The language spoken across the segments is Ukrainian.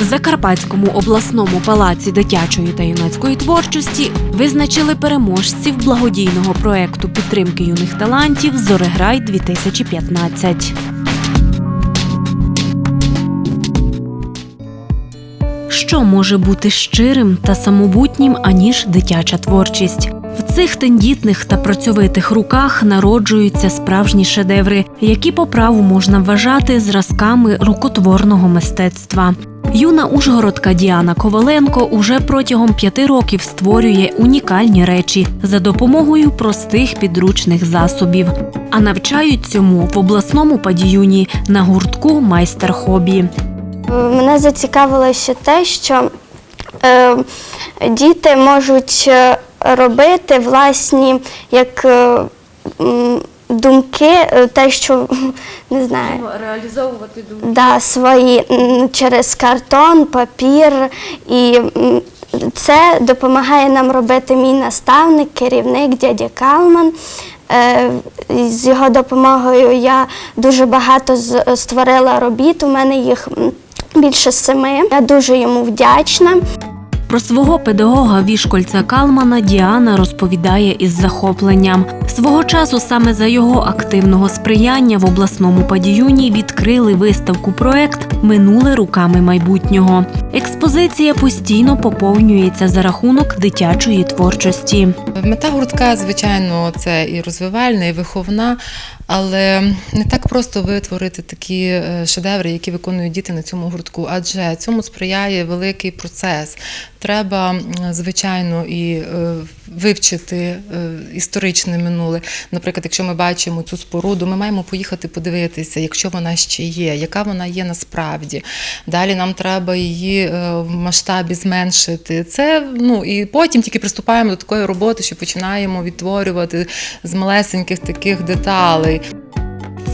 Закарпатському обласному палаці дитячої та юнацької творчості визначили переможців благодійного проекту підтримки юних талантів Зореграй 2015 Що може бути щирим та самобутнім, аніж дитяча творчість? В цих тендітних та працьовитих руках народжуються справжні шедеври, які по праву можна вважати зразками рукотворного мистецтва. Юна ужгородка Діана Коваленко уже протягом п'яти років створює унікальні речі за допомогою простих підручних засобів. А навчають цьому в обласному падіюні на гуртку майстер хобі. Мене зацікавило ще те, що е, діти можуть е, робити власні як е, думки, е, те, що не знаю, Реалізовувати думки. да, свої через картон, папір. І це допомагає нам робити мій наставник, керівник дядя Калман. Е, З його допомогою я дуже багато створила робіт. У мене їх більше семи. Я дуже йому вдячна. Про свого педагога Вішкольця Калмана Діана розповідає із захопленням. Свого часу саме за його активного сприяння в обласному падіюні відкрили виставку проект Минуле руками майбутнього. Експозиція постійно поповнюється за рахунок дитячої творчості. Мета гуртка, звичайно, це і розвивальна, і виховна, але не так просто витворити такі е, шедеври, які виконують діти на цьому гуртку, адже цьому сприяє великий процес. Треба, звичайно, і е, вивчити е, історичне минуле. Наприклад, якщо ми бачимо цю споруду, ми маємо поїхати подивитися, якщо вона ще є, яка вона є насправді. Далі нам треба її в масштабі зменшити. Це ну і потім тільки приступаємо до такої роботи, що починаємо відтворювати з малесеньких таких деталей.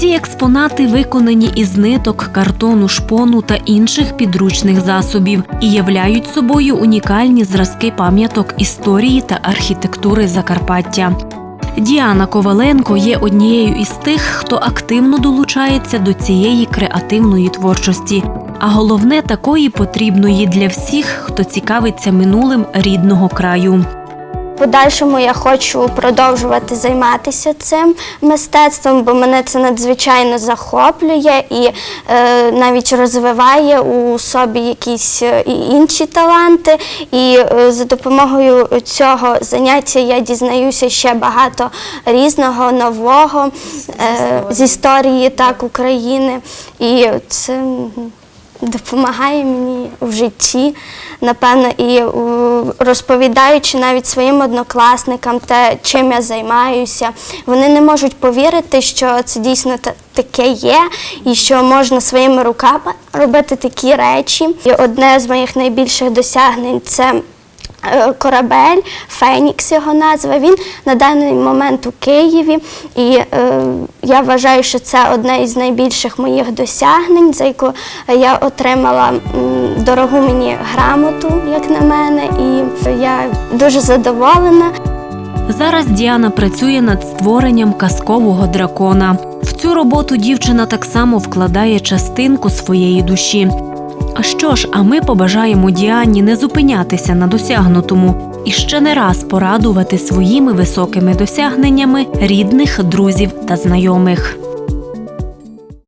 Ці експонати виконані із ниток, картону, шпону та інших підручних засобів і являють собою унікальні зразки пам'яток історії та архітектури Закарпаття. Діана Коваленко є однією із тих, хто активно долучається до цієї креативної творчості. А головне такої потрібної для всіх, хто цікавиться минулим рідного краю. Подальшому я хочу продовжувати займатися цим мистецтвом, бо мене це надзвичайно захоплює і е, навіть розвиває у собі якісь е, інші таланти. І е, за допомогою цього заняття я дізнаюся ще багато різного нового е, з історії так України. І це допомагає мені в житті, напевно, і е, розповідаючи навіть своїм однокласникам те, чим я займаюся, вони не можуть повірити, що це дійсно таке є, і що можна своїми руками робити такі речі. І одне з моїх найбільших досягнень це. Е, Корабель, Фенікс його назва. Він на даний момент у Києві, і е, я вважаю, що це одне із найбільших моїх досягнень, за яку я отримала дорогу мені грамоту, як на мене, і я дуже задоволена. Зараз Діана працює над створенням казкового дракона. В цю роботу дівчина так само вкладає частинку своєї душі. А що ж, а ми побажаємо Діані не зупинятися на досягнутому і ще не раз порадувати своїми високими досягненнями рідних, друзів та знайомих.